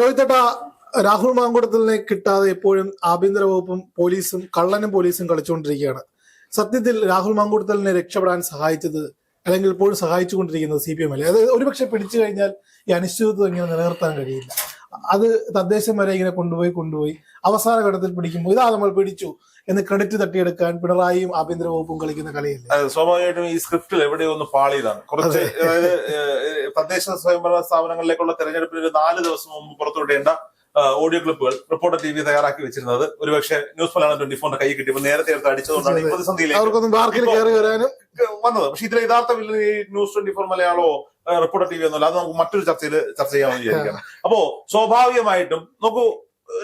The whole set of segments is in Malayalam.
രോഹിത്തേട്ട രാഹുൽ മാങ്കുടത്തിനെ കിട്ടാതെ എപ്പോഴും ആഭ്യന്തര വകുപ്പും പോലീസും കള്ളനും പോലീസും കളിച്ചുകൊണ്ടിരിക്കുകയാണ്. സത്യത്തിൽ രാഹുൽ മാങ്കുടത്തലിനെ രക്ഷപ്പെടാൻ സഹായിച്ചത് അല്ലെങ്കിൽ ഇപ്പോഴും സഹായിച്ചുകൊണ്ടിരിക്കുന്നത് സി പി എം അല്ലേ? അത് ഒരുപക്ഷെ പിടിച്ചു കഴിഞ്ഞാൽ ഈ അനിശ്ചിതത്വം ഇങ്ങനെ നിലനിർത്താൻ കഴിയില്ല. അത് തദ്ദേശം വരെ ഇങ്ങനെ കൊണ്ടുപോയി കൊണ്ടുപോയി. അവസാന ഘട്ടത്തിൽ പിടിക്കുമ്പോൾ ഇതാ നമ്മൾ പിടിച്ചു എന്ന് ക്രെഡിറ്റ് തട്ടിയെടുക്കാൻ പിണറായിയും ആഭ്യന്തര വകുപ്പും കളിക്കുന്ന കളിയല്ല? സ്വാഭാവികമായിട്ടും ഈ സ്ക്രിപ്റ്റിൽ എവിടെയോ ഒന്ന് പാളിയതാണ്. കുറച്ച് അതായത് തദ്ദേശ സ്വയംഭരണ സ്ഥാപനങ്ങളിലേക്കുള്ള തെരഞ്ഞെടുപ്പിന് ഒരു നാല് ദിവസം മുമ്പ് പുറത്തുവിടേണ്ട ഓഡിയോ ക്ലിപ്പുകൾ റിപ്പോർട്ടർ ടി വി തയ്യാറാക്കി വെച്ചിരുന്നത്. ഒരുപക്ഷെ ന്യൂസ് മലയാളം ട്വന്റി ഫോറിന്റെ കൈ കിട്ടിയപ്പോൾ നേരത്തെ എടുത്ത് അടിച്ചതുകൊണ്ടാണ് പ്രതിസന്ധിയിലേക്ക്. അവർക്കൊന്നും പാർക്കിൽ കയറി വരാനും വന്നത്. പക്ഷെ ഇതിലെ യഥാർത്ഥ ഈ news twenty four മലയാളോ reporter T V ഒന്നുമല്ല. അത് നമുക്ക് മറ്റൊരു ചർച്ചയിൽ ചർച്ച ചെയ്യാമെന്ന് വിചാരിക്കാം അപ്പോ സ്വാഭാവികമായിട്ടും നോക്കൂ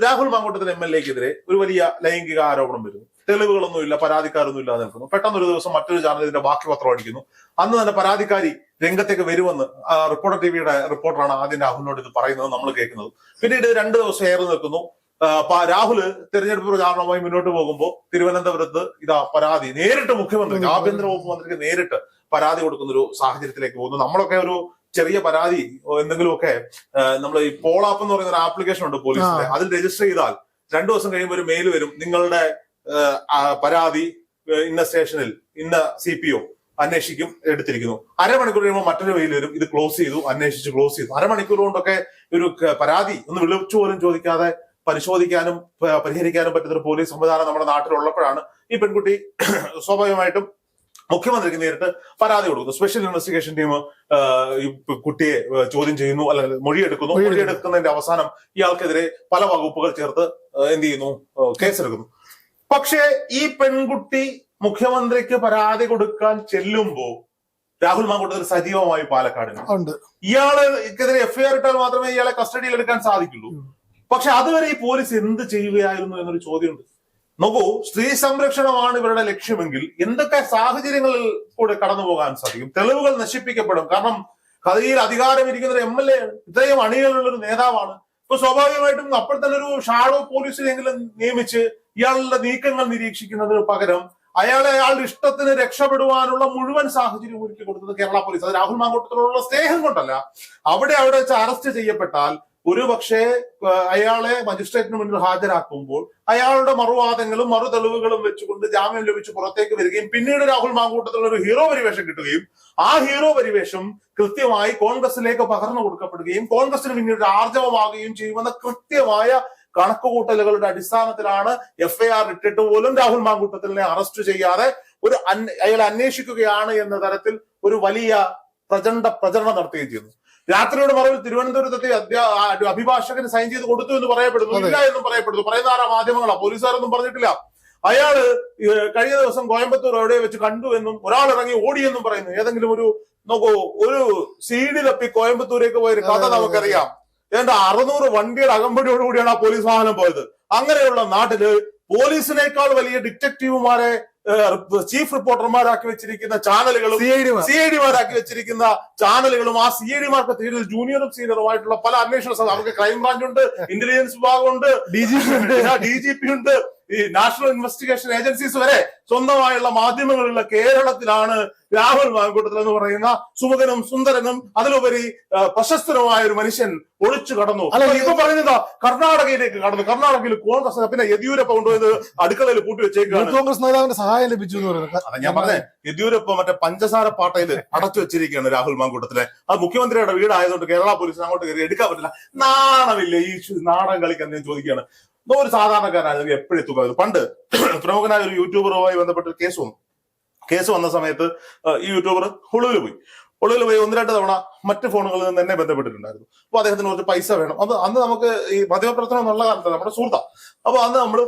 രാഹുൽ മാങ്കോട്ടത്തിന് എം എൽ എക്കെതിരെ ഒരു വലിയ ലൈംഗിക ആരോപണം വരുന്നു. തെളിവുകളൊന്നുമില്ല പരാതിക്കാരൊന്നും ഇല്ലാതെ നിൽക്കുന്നു. പെട്ടെന്ന് ഒരു ദിവസം മറ്റൊരു ചാനൽ ഇതിന്റെ ബാക്കി പത്രം അടിക്കുന്നു. അന്ന് തന്നെ പരാതിക്കാരി രംഗത്തേക്ക് വരുമെന്ന് റിപ്പോർട്ടർ ടി വിയുടെ റിപ്പോർട്ടറാണ് ആദ്യം രാഹുലിനോട് ഇത് പറയുന്നത് നമ്മൾ കേൾക്കുന്നത്. പിന്നീട് രണ്ട് ദിവസം ഏറെ നിൽക്കുന്നു. രാഹുൽ തെരഞ്ഞെടുപ്പ് പ്രചാരണവുമായി മുന്നോട്ട് പോകുമ്പോൾ തിരുവനന്തപുരത്ത് ഇതാ പരാതി നേരിട്ട് മുഖ്യമന്ത്രി ആഭ്യന്തര വകുപ്പ് മന്ത്രിക്ക് നേരിട്ട് പരാതി കൊടുക്കുന്ന ഒരു സാഹചര്യത്തിലേക്ക് പോകുന്നു. നമ്മളൊക്കെ ഒരു ചെറിയ പരാതി എന്തെങ്കിലുമൊക്കെ നമ്മൾ ഈ പോളാപ്പ് എന്ന് പറയുന്ന ഒരു ആപ്ലിക്കേഷൻ ഉണ്ട് പോലീസിന്റെ. അതിൽ രജിസ്റ്റർ ചെയ്താൽ രണ്ടു ദിവസം കഴിയുമ്പോൾ ഒരു മെയിൽ വരും. നിങ്ങളുടെ പരാതി ഇന്ന സ്റ്റേഷനിൽ ഇന്ന സി പി ഒ അന്വേഷിക്കും എടുത്തിരിക്കുന്നു. അരമണിക്കൂർ കഴിയുമ്പോൾ മറ്റൊരു മെയിൽ വരും. ഇത് ക്ലോസ് ചെയ്തു അന്വേഷിച്ച് ക്ലോസ് ചെയ്തു. അരമണിക്കൂർ കൊണ്ടൊക്കെ ഒരു പരാതി ഒന്ന് വിളിച്ചു പോലും ചോദിക്കാതെ പരിശോധിക്കാനും പരിഹരിക്കാനും പറ്റുന്ന ഒരു പോലീസ് സംവിധാനം നമ്മുടെ നാട്ടിലുള്ളപ്പോഴാണ് ഈ പെൺകുട്ടി സ്വാഭാവികമായിട്ടും മുഖ്യമന്ത്രിക്ക് നേരിട്ട് പരാതി കൊടുക്കുന്നു സ്പെഷ്യൽ ഇൻവെസ്റ്റിഗേഷൻ ടീം ഈ കുട്ടിയെ ചോദ്യം ചെയ്യുന്നു അല്ലെങ്കിൽ മൊഴിയെടുക്കുന്നു. മൊഴിയെടുക്കുന്നു. മൊഴിയെടുക്കുന്നതിന്റെ അവസാനം ഇയാൾക്കെതിരെ പല വകുപ്പുകൾ ചേർത്ത് എന്ത് ചെയ്യുന്നു? കേസെടുക്കുന്നു. പക്ഷേ ഈ പെൺകുട്ടി മുഖ്യമന്ത്രിക്ക് പരാതി കൊടുക്കാൻ ചെല്ലുമ്പോൾ രാഹുൽ മാങ്കൂട്ടത്തിൽ സജീവമായി പാലക്കാടിന്. ഇയാളെതിരെ എഫ്ഐആർ ഇട്ടാൽ മാത്രമേ ഇയാളെ കസ്റ്റഡിയിൽ എടുക്കാൻ സാധിക്കുള്ളൂ. പക്ഷെ അതുവരെ ഈ പോലീസ് എന്ത് ചെയ്യുകയായിരുന്നു എന്നൊരു ചോദ്യമുണ്ട്. നോക്കൂ സ്ത്രീ സംരക്ഷണമാണ് ഇവരുടെ ലക്ഷ്യമെങ്കിൽ എന്തൊക്കെ സാഹചര്യങ്ങളിൽ കൂടെ കടന്നു പോകാൻ സാധിക്കും? തെളിവുകൾ നശിപ്പിക്കപ്പെടും. കാരണം കഥയിൽ അധികാരം ഇരിക്കുന്ന ഒരു എം എൽ എ ഇത്രയും അണികളുള്ള ഒരു നേതാവാണ്. ഇപ്പൊ സ്വാഭാവികമായിട്ടും അപ്പോൾ തന്നെ ഒരു ഷാഡോ പോലീസിനെങ്കിലും നിയമിച്ച് ഇയാളുടെ നീക്കങ്ങൾ നിരീക്ഷിക്കുന്നതിന് പകരം അയാളെ അയാളുടെ ഇഷ്ടത്തിന് രക്ഷപ്പെടുവാനുള്ള മുഴുവൻ സാഹചര്യം ഒരുക്കി കൊടുത്തത് കേരള പോലീസ്. അത് രാഹുൽ മാങ്കോട്ടത്തിലുള്ള സ്നേഹം കൊണ്ടല്ല. അവിടെ അവിടെ വെച്ച് അറസ്റ്റ് ചെയ്യപ്പെട്ടാൽ ഒരു പക്ഷേ അയാളെ മജിസ്ട്രേറ്റിന് മുന്നിൽ ഹാജരാക്കുമ്പോൾ അയാളുടെ മറുവാദങ്ങളും മറു തെളിവുകളും വെച്ചുകൊണ്ട് ജാമ്യം ലഭിച്ച് പുറത്തേക്ക് വരികയും പിന്നീട് രാഹുൽ മാങ്കൂട്ടത്തിൽ ഒരു ഹീറോ പരിവേഷം കിട്ടുകയും ആ ഹീറോ പരിവേഷം കൃത്യമായി കോൺഗ്രസിലേക്ക് പകർന്നു കൊടുക്കപ്പെടുകയും കോൺഗ്രസിന് പിന്നീട് ആർജവമാകുകയും ചെയ്യുമെന്ന കൃത്യമായ കണക്കുകൂട്ടലുകളുടെ അടിസ്ഥാനത്തിലാണ് എഫ് ഐ ആർ ഇട്ടിട്ട് പോലും രാഹുൽ മാങ്കൂട്ടത്തിനെ അറസ്റ്റ് ചെയ്യാതെ ഒരു അയാൾ അന്വേഷിക്കുകയാണ് എന്ന തരത്തിൽ ഒരു വലിയ പ്രചണ്ഡ പ്രചരണം നടത്തുകയും ചെയ്യുന്നു രാത്രിയുടെ മറവിൽ തിരുവനന്തപുരത്തെ അഭിഭാഷകന് സൈൻ ചെയ്ത് കൊടുത്തു എന്ന് പറയപ്പെടുന്നു. ഇല്ല എന്നും പറയപ്പെടുന്നു. പറയുന്ന ആരാ? മാധ്യമങ്ങളാ. പോലീസുകാരൊന്നും പറഞ്ഞിട്ടില്ല. അയാൾ കഴിഞ്ഞ ദിവസം കോയമ്പത്തൂർ എവിടെ വെച്ച് കണ്ടു എന്നും ഒരാൾ ഇറങ്ങി ഓടിയെന്നും പറയുന്നു. ഏതെങ്കിലും ഒരു നോക്കൂ ഒരു സീഡി തപ്പി കോയമ്പത്തൂരേക്ക് പോയ ഒരു കഥ നമുക്കറിയാം. ഏതാണ്ട് അറുന്നൂറ് വണ്ടിയുടെ അകമ്പടിയോടുകൂടിയാണ് ആ പോലീസ് വാഹനം പോയത്. അങ്ങനെയുള്ള നാട്ടിൽ പോലീസിനേക്കാൾ വലിയ ഡിറ്റക്റ്റീവുമാരെ ചീഫ് റിപ്പോർട്ടർമാരാക്കി വെച്ചിരിക്കുന്ന ചാനലുകളും സി ഐ ഡിമാരാക്കി വെച്ചിരിക്കുന്ന ചാനലുകളും ആ സി ഐ ഡിമാർക്ക് കീഴിൽ ജൂനിയറും സീനിയറുമായിട്ടുള്ള പല അന്വേഷണ സംഘം അവർക്ക് ക്രൈംബ്രാഞ്ച് ഉണ്ട് ഇന്റലിജൻസ് വിഭാഗമുണ്ട്. ഡി ജി പി ഉണ്ട്. ഡി ജി പി ഉണ്ട്. ഈ നാഷണൽ ഇൻവെസ്റ്റിഗേഷൻ ഏജൻസീസ് വരെ സ്വന്തമായുള്ള മാധ്യമങ്ങളുള്ള കേരളത്തിലാണ് രാഹുൽ മാങ്കൂട്ടത്തിൽ എന്ന് പറയുന്ന സുമുഖനും സുന്ദരനും അതിലുപരി പ്രശസ്തനുമായ ഒരു മനുഷ്യൻ ഒളിച്ചു കടന്നു. ഇപ്പൊ പറയുന്നത് കർണാടകയിലേക്ക് കടന്നു. കർണാടകയിൽ കോൺഗ്രസ് പിന്നെ യെദ്യൂരപ്പ കൊണ്ടുപോയത് അടുക്കളയിൽ പൂട്ടി വെച്ചേക്കാണ്. കോൺഗ്രസ് നേതാവിന്റെ സഹായം ലഭിച്ചു എന്ന് പറയുന്നത്. അതാ ഞാൻ പറഞ്ഞേ യെദ്യൂരപ്പ മറ്റേ പഞ്ചസാര പാട്ടയിൽ അടച്ചു വെച്ചിരിക്കുകയാണ് രാഹുൽ മാങ്കൂട്ടത്തിലെ. അത് മുഖ്യമന്ത്രിയുടെ വീടായതുകൊണ്ട് കേരള പോലീസിന് അങ്ങോട്ട് കയറി എടുക്കാൻ പറ്റില്ല. നാണമില്ല ഈ നാടൻ കളിക്കാൻ ഞാൻ ചോദിക്കുകയാണ്. ഇതോ ഒരു സാധാരണക്കാരനായിരുന്നു എപ്പോഴും തുക. പണ്ട് പ്രമുഖനായ ഒരു യൂട്യൂബറുമായി ബന്ധപ്പെട്ട കേസ് വന്നു കേസ് വന്ന സമയത്ത് ഈ യൂട്യൂബർ ഒളിവിൽ പോയി. ഒളിവിൽ പോയി ഒന്ന് രണ്ട് തവണ മറ്റ് ഫോണുകളിൽ നിന്ന് തന്നെ ബന്ധപ്പെട്ടിട്ടുണ്ടായിരുന്നു. അപ്പൊ അദ്ദേഹത്തിന് കുറച്ച് പൈസ വേണം. അത് അന്ന് നമുക്ക് ഈ മാധ്യമപ്രവർത്തനം എന്നുള്ള കാലത്ത് നമ്മുടെ സുഹൃത്താ. അപ്പൊ അന്ന് നമ്മൾ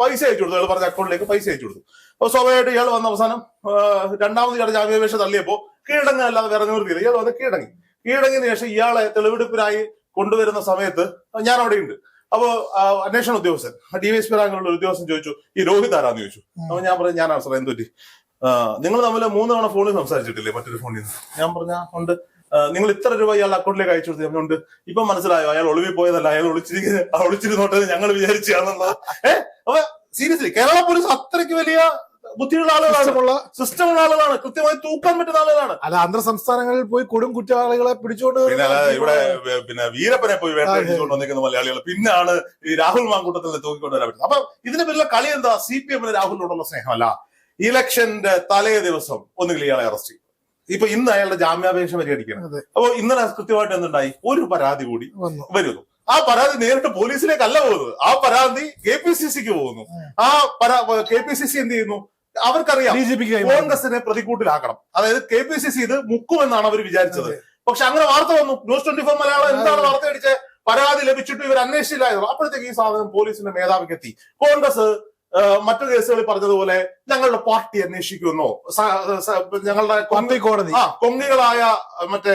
പൈസ അയച്ചു കൊടുത്തു. അയാൾ പറഞ്ഞ അക്കൗണ്ടിലേക്ക് പൈസ അയച്ചു കൊടുത്തു. അപ്പൊ സ്വാഭാവികമായിട്ട് ഇയാൾ വന്ന അവസാനം രണ്ടാമത് ഇയാളുടെ ജാമ്യാപേക്ഷ തള്ളിയപ്പോ കീഴടങ്ങ അല്ലാതെ വേറെ നിവൃത്തിയില്ല ഇയാൾ വന്ന് കീഴടങ്ങി. കീഴടങ്ങിയതിനു ശേഷം ഇയാളെ തെളിവെടുപ്പിനായി കൊണ്ടുവരുന്ന സമയത്ത് ഞാൻ അവിടെ ഉണ്ട് അപ്പോ അന്വേഷണ ഉദ്യോഗസ്ഥൻ ഡിവൈഎസ്പി റാങ്കിലുള്ള ഒരു ഉദ്യോഗസ്ഥൻ ചോദിച്ചു ഈ രോഹിത് ആരാന്ന് ചോദിച്ചു? അപ്പൊ ഞാൻ പറഞ്ഞു ഞാൻ സാർ എന്തുപറ്റി നിങ്ങൾ തമ്മിൽ മൂന്ന് തവണ ഫോണിൽ സംസാരിച്ചിട്ടില്ലേ മറ്റൊരു ഫോണിൽ നിന്ന് ഞാൻ പറഞ്ഞ ഉണ്ട്. നിങ്ങൾ ഇത്ര രൂപ ഇയാൾ അക്കൗണ്ടിലേക്ക് അയച്ചു കൊടുത്തു പറഞ്ഞുകൊണ്ട് ഇപ്പൊ മനസ്സിലായോ അയാൾ ഒളിവിൽ പോയതല്ല അയാൾ ഒളിച്ചിരിക്കുന്നത് ഒളിച്ചിരുന്നോട്ടെ ഞങ്ങൾ വിചാരിച്ചാണെന്നുള്ളത് ഏഹ് അപ്പൊ സീരിയസ്ലി കേരള പോലീസ് അത്രയ്ക്ക് വലിയ ബുദ്ധിയുള്ള ആളുകളാണ്. സിസ്റ്റമുള്ള ആളുകളാണ്. കൃത്യമായി തൂക്കാൻ പറ്റുന്ന ആളുകളാണ്. അല്ല അന്തർ സംസ്ഥാനങ്ങളിൽ പോയി കൊടും കുറ്റവാളികളെ പിടിച്ചുകൊണ്ട് പിന്നെ ഇവിടെ പിന്നെ വീരപ്പനെ പോയി വേട്ടയടിച്ചുകൊണ്ട് വന്നിരിക്കുന്ന മലയാളികൾ പിന്നാണ് ഈ രാഹുൽ മാങ്കൂട്ടത്തിൽ തൂക്കിക്കൊണ്ട് വരാൻ പറ്റുന്നത് അപ്പൊ ഇതിന്റെ പേരിലെ കളി എന്താ? സി പി എമ്മിന് രാഹുലിനോടുള്ള സ്നേഹമല്ല. ഇലക്ഷന്റെ തലേ ദിവസം ഒന്നുകിൽ ഇയാളെ അറസ്റ്റ് ചെയ്യും. ഇപ്പൊ ഇന്ന് അയാളുടെ ജാമ്യാപേക്ഷ പരിഗണിക്കണം. അപ്പൊ ഇന്നലെ കൃത്യമായിട്ട് എന്തുണ്ടായി? ഒരു പരാതി കൂടി വരുന്നു. ആ പരാതി നേരിട്ട് പോലീസിലേക്കല്ല പോകുന്നത്. ആ പരാതി കെ പി സി സിക്ക് പോകുന്നു. ആ പരാ കെ പി സി സി എന്ത് ചെയ്യുന്നു? അവർക്കറിയാം കോൺഗ്രസിനെ പ്രതിക്കൂട്ടിലാക്കണം അതായത് കെ പി സി സി ഇത് മുക്കുമെന്നാണ് അവർ വിചാരിച്ചത്. പക്ഷെ അങ്ങനെ വാർത്ത വന്നു. ന്യൂസ് ട്വന്റി ഫോർ മലയാളം എന്താണ് വാർത്ത അടിച്ചത് പരാതി ലഭിച്ചിട്ട് ഇവർ അന്വേഷിച്ചില്ലായിരുന്നു അപ്പോഴത്തേക്ക് ഈ സാധനം പോലീസിന്റെ മേധാവിക്ക് എത്തി കോൺഗ്രസ് മറ്റു കേസുകളിൽ പറഞ്ഞതുപോലെ ഞങ്ങളുടെ പാർട്ടി സ- ഞങ്ങളുടെ പാർട്ടി കോടതി. ആ കൊങ്ങികളായ മറ്റേ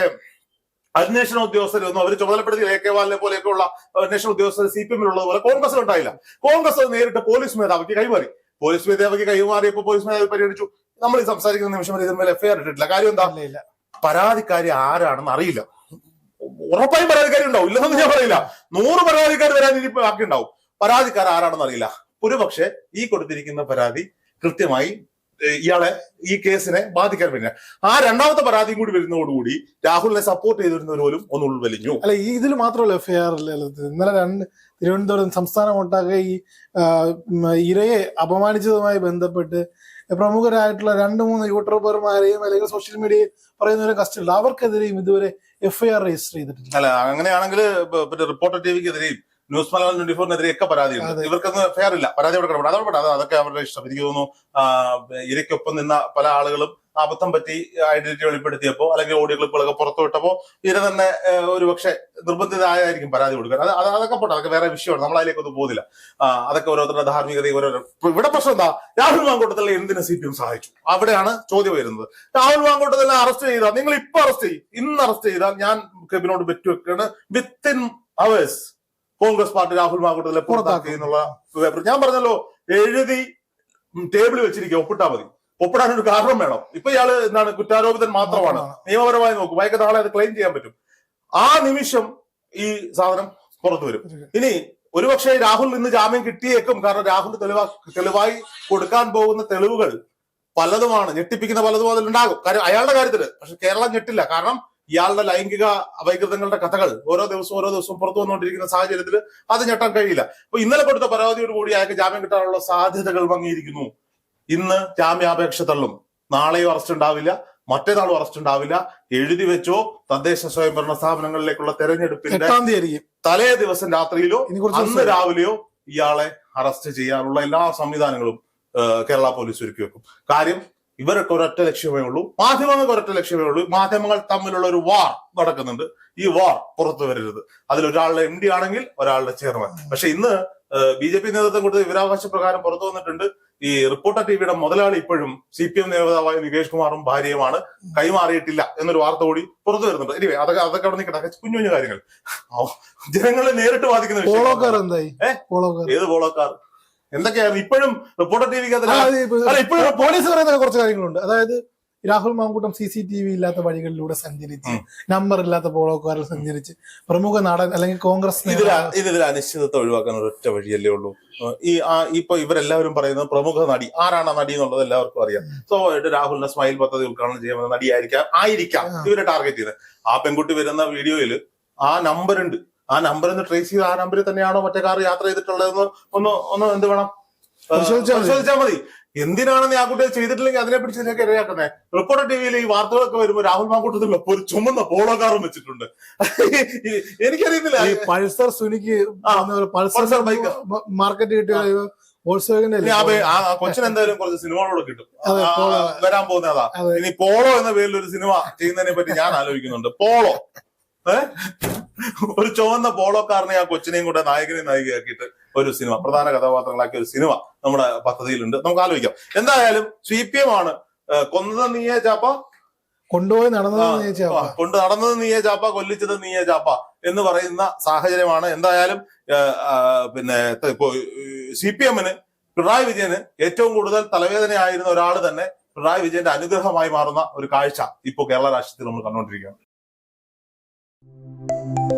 അന്വേഷണ ഉദ്യോഗസ്ഥരൊന്നും അവർ ചുമതലപ്പെടുത്തി എ കെ വാലിനെ പോലെയൊക്കെയുള്ള അന്വേഷണ ഉദ്യോഗസ്ഥർ സി പി എമ്മിലുള്ളത് പോലെ കോൺഗ്രസ് ഉണ്ടായില്ല. കോൺഗ്രസ് നേരിട്ട് പോലീസ് മേധാവിക്ക് കൈമാറി. പോലീസ് മേധാവിക്ക് കൈമാറിയപ്പോൾ പോലീസ് മേധാവി പരിഗണിച്ചു. നമ്മൾ ഈ സംസാരിക്കുന്ന നിമിഷം വരെ ഇതിന്മേൽ എഫ്ഐആർ ഇട്ടിട്ടില്ല. കാര്യം എന്താ? പരാതിക്കാരി ആരാണെന്ന് അറിയില്ല. ഉറപ്പായും പരാതിക്കാരി ഉണ്ടാവും. ഇല്ലെന്നൊന്നും ഞാൻ പറയില്ല. നൂറ് പരാതിക്കാർ വരാൻ ഇനി ബാക്കി ഉണ്ടാവും പരാതിക്കാർ ആരാണെന്ന് അറിയില്ല. ഒരുപക്ഷെ ഈ കൊടുത്തിരിക്കുന്ന പരാതി കൃത്യമായി ഇയാളെ ഈ കേസിനെ ബാധിക്കാൻ പറ്റില്ല ആ രണ്ടാമത്തെ പരാതിയും കൂടി വരുന്നതോടുകൂടി രാഹുലിനെ സപ്പോർട്ട് ചെയ്തിരുന്നവർ പോലും ഒന്ന് ഉൾവലിഞ്ഞു. അല്ല ഈ ഇതിൽ മാത്രമല്ല എഫ്ഐആർ ഇന്നലെ രണ്ട് തിരുവനന്തപുരം സംസ്ഥാനം ഒട്ടാകെ ഈ ഇരയെ അപമാനിച്ചതുമായി ബന്ധപ്പെട്ട് പ്രമുഖരായിട്ടുള്ള രണ്ട് മൂന്ന് യൂട്യൂബർമാരെയും അല്ലെങ്കിൽ സോഷ്യൽ മീഡിയയിൽ പറയുന്നവരെ കസ്റ്റഡിയിൽ അവർക്കെതിരെയും ഇതുവരെ എഫ്ഐആർ രജിസ്റ്റർ ചെയ്തിട്ടില്ല. അല്ല അങ്ങനെയാണെങ്കിൽ റിപ്പോർട്ടർ പിന്നെ റിപ്പോർട്ടർ ടിവിക്കെതിരെയും ന്യൂസ് മലയാളം ട്വന്റി ഫോറിനെതിരെ ഒക്കെ പരാതിയുണ്ട്. ഇവർക്കൊന്നും ഫെയർ ഇല്ല. പരാതി അവിടെ കിടപ്പുണ്ട്. അതോടെ അത് അതൊക്കെ അവരുടെ ഇഷ്ടം. എനിക്ക് തോന്നുന്നു ഇരയ്ക്കൊപ്പം നിന്ന പല ആളുകളും അബദ്ധം പറ്റി ഐഡന്റിറ്റി വെളിപ്പെടുത്തിയപ്പോ അല്ലെങ്കിൽ ഓഡിയോ ക്ലിപ്പുകളൊക്കെ പുറത്തു വിട്ടപ്പോ ഇര തന്നെ ഒരു പക്ഷെ നിർബന്ധിതരായിരിക്കും പരാതി കൊടുക്കാൻ. അത് അത് അതൊക്കെ പോട്ടെ. അതൊക്കെ വേറെ വിഷയമാണ്. നമ്മൾ അതിലേക്കൊന്നും പോകുന്നില്ല അതൊക്കെ ഓരോരുത്തരുടെ ധാർമ്മികത ഓരോരോ ഇവിടെ പ്രശ്നം എന്താ? രാഹുൽ മാങ്കൂട്ടത്തിലെ എന്തിനു സി പി എം സഹായിച്ചു? അവിടെയാണ് ചോദ്യം വരുന്നത്. രാഹുൽ മാങ്കൂട്ടത്തിലെ അറസ്റ്റ് ചെയ്താൽ നിങ്ങൾ ഇപ്പൊ അറസ്റ്റ് ചെയ്യും. ഇന്ന് അറസ്റ്റ് ചെയ്താൽ ഞാൻ കെബിനോട് ബെറ്റ് വെക്കാണ്. Within hours Congress party Rahul മാങ്കൂട്ടത്തിലെ പുറത്താക്കി. എന്നുള്ള പേപ്പർ. ഞാൻ പറഞ്ഞല്ലോ എഴുതി ടേബിൾ വെച്ചിരിക്കുക ഒപ്പിട്ടാ മതി. ഒപ്പിടാൻ ഒരു കാരണം വേണം. ഇപ്പൊ ഇയാൾ എന്താണ് കുറ്റാരോപിതൻ മാത്രമാണ്. നിയമപരമായി നോക്കും. വൈകിട്ട് നാളെ അത് ക്ലെയിം ചെയ്യാൻ പറ്റും. ആ നിമിഷം ഈ സാധനം പുറത്തു വരും. ഇനി ഒരുപക്ഷെ രാഹുൽ ഇന്ന് ജാമ്യം കിട്ടിയേക്കും. കാരണം രാഹുൽ തെളിവാ തെളിവായി കൊടുക്കാൻ പോകുന്ന തെളിവുകൾ പലതുമാണ്. ഞെട്ടിപ്പിക്കുന്ന പലതും അതിലുണ്ടാകും. കാര്യം അയാളുടെ കാര്യത്തിൽ പക്ഷെ കേരളം ഞെട്ടില്ല. കാരണം ഇയാളുടെ ലൈംഗിക അവൈകൃതങ്ങളുടെ കഥകൾ ഓരോ ദിവസവും ഓരോ ദിവസവും പുറത്തു വന്നുകൊണ്ടിരിക്കുന്ന സാഹചര്യത്തിൽ അത് ഞെട്ടാൻ കഴിയില്ല. അപ്പൊ ഇന്നലെ കൊടുത്ത പരാതിയോട് കൂടി അയാൾക്ക് ജാമ്യം കിട്ടാനുള്ള സാധ്യതകൾ വാങ്ങിയിരിക്കുന്നു ഇന്ന് ജാമ്യാപേക്ഷ തള്ളും. നാളെയും അറസ്റ്റ് ഉണ്ടാവില്ല. മറ്റേനാളും അറസ്റ്റ് ഉണ്ടാവില്ല. എഴുതി വെച്ചോ തദ്ദേശ സ്വയംഭരണ സ്ഥാപനങ്ങളിലേക്കുള്ള തെരഞ്ഞെടുപ്പിന്റെ തലേ ദിവസം രാത്രിയിലോ അന്ന് രാവിലെയോ ഇയാളെ അറസ്റ്റ് ചെയ്യാനുള്ള എല്ലാ സംവിധാനങ്ങളും കേരള പോലീസ് ഒരുക്കി വെക്കും കാര്യം ഇവരൊക്കെ ഒരൊറ്റ ലക്ഷ്യമേ ഉള്ളൂ. മാധ്യമങ്ങൾക്ക് ഒരൊറ്റ ലക്ഷ്യമേ ഉള്ളൂ. മാധ്യമങ്ങൾ തമ്മിലുള്ള ഒരു വാർ നടക്കുന്നുണ്ട്. ഈ വാർ പുറത്തു വരരുത്. അതിൽ ഒരാളുടെ എം ഡി ആണെങ്കിൽ ഒരാളുടെ ചെയർമാൻ. പക്ഷെ ഇന്ന് ബി ജെ പി നേതൃത്വം കൊടുത്ത വിവരാവകാശ പ്രകാരം പുറത്തു വന്നിട്ടുണ്ട്. ഈ റിപ്പോർട്ടർ ടിവിയുടെ മുതലാളി ഇപ്പോഴും സി പി എം നേതാവായ നികേഷ് കുമാറും ഭാര്യയുമാണ്. കൈമാറിയിട്ടില്ല എന്നൊരു വാർത്ത കൂടി പുറത്തു വരുന്നുണ്ട്. എനിവേ അതൊക്കെ അതൊക്കെ അവിടെ നിൽക്കട്ടെ. കുഞ്ഞു കുഞ്ഞു കാര്യങ്ങൾ. ജനങ്ങളെ നേരിട്ട് ബാധിക്കുന്ന ഏത് പോളോക്കാർ? എന്തൊക്കെയായിരുന്നു? ഇപ്പോഴും റിപ്പോർട്ടർ ടി വി ഇപ്പോഴും പോലീസ് പറയുന്ന കുറച്ച് കാര്യങ്ങളുണ്ട്. അതായത് Rahul Mankoottam C C T V ഇല്ലാത്ത വഴികളിലൂടെ സഞ്ചരിച്ച് നമ്പർ ഇല്ലാത്ത പോളോക്കാരിൽ സഞ്ചരിച്ച് പ്രമുഖ നാടൻ അല്ലെങ്കിൽ കോൺഗ്രസ് ഇതിൽ അനിശ്ചിതത്വം ഒഴിവാക്കാൻ ഒരൊറ്റ വഴിയല്ലേ ഉള്ളൂ. ഈ ആ ഇപ്പൊ ഇവരെല്ലാവരും പറയുന്നത് പ്രമുഖ നടി ആരാണ് നടി എന്നുള്ളത് എല്ലാവർക്കും അറിയാം. സ്വാഭാവികമായിട്ട് രാഹുലിന്റെ സ്മൈൽ പദ്ധതി ഉദ്ഘാടനം ചെയ്യാമെന്ന നടിയായിരിക്കാം ആയിരിക്കാം ഇവരെ ടാർഗറ്റ് ചെയ്ത് ആ പെൺകുട്ടി വരുന്ന വീഡിയോയിൽ ആ നമ്പർ ഉണ്ട്. ആ നമ്പർ ഒന്ന് ട്രേസ് ചെയ്ത് ആ നമ്പറിൽ തന്നെയാണോ മറ്റേ കാർ യാത്ര ചെയ്തിട്ടുള്ളതെന്ന് ഒന്ന് ഒന്ന് എന്ത് വേണം? പരിശോധിച്ചാൽ മതി. എന്തിനാണെന്ന് ആ കുട്ടിയെ ചെയ്തിട്ടില്ലെങ്കിൽ അതിനെ പിടിച്ച് ഇതിനൊക്കെ ഇരയാക്കുന്നത് റിപ്പോർട്ടർ ടിവിയിൽ ഈ വാർത്തകളൊക്കെ വരുമ്പോൾ രാഹുൽ മാങ്കൂട്ടത്തിൽ ഒരു ചുമന്ന പോളോ കാറും വെച്ചിട്ടുണ്ട്. എനിക്കറിയുന്നില്ല ഈ പൾസർ സുനിക്ക് പൾസർ ബൈക്ക്. മാർക്കറ്റ് കിട്ടിയ കൊച്ചിന് എന്തായാലും കുറച്ച് സിനിമകളോട് കിട്ടും. വരാൻ പോകുന്നതാ. ഇനി പോളോ എന്ന പേരിൽ ഒരു സിനിമ ചെയ്യുന്നതിനെ പറ്റി ഞാൻ ആലോചിക്കുന്നുണ്ട്. പോളോ ഒരു ചുവന്ന പോളോക്കാരനെ ആ കൊച്ചിനെയും കൂടെ നായകനെയും നായികയാക്കിയിട്ട് ഒരു സിനിമ പ്രധാന കഥാപാത്രങ്ങളാക്കിയ ഒരു സിനിമ നമ്മുടെ പദ്ധതിയിലുണ്ട്. നമുക്ക് ആലോചിക്കാം. എന്തായാലും സി പി എം ആണ് കൊന്നത് നീയ ചാപ്പ? കൊണ്ടുപോയി നടന്നത് കൊണ്ട് നടന്നത് നീയ ചാപ്പ കൊല്ലിച്ചത് നീയ ചാപ്പ എന്ന് പറയുന്ന സാഹചര്യമാണ്. എന്തായാലും പിന്നെ സി പി എമ്മിന് പിണറായി വിജയന് ഏറ്റവും കൂടുതൽ തലവേദനയായിരുന്ന ഒരാൾ തന്നെ പിണറായി വിജയന്റെ അനുഗ്രഹമായി മാറുന്ന ഒരു കാഴ്ച ഇപ്പോൾ കേരള രാഷ്ട്രീയത്തിൽ നമ്മൾ കണ്ടുകൊണ്ടിരിക്കുകയാണ്. Thank you.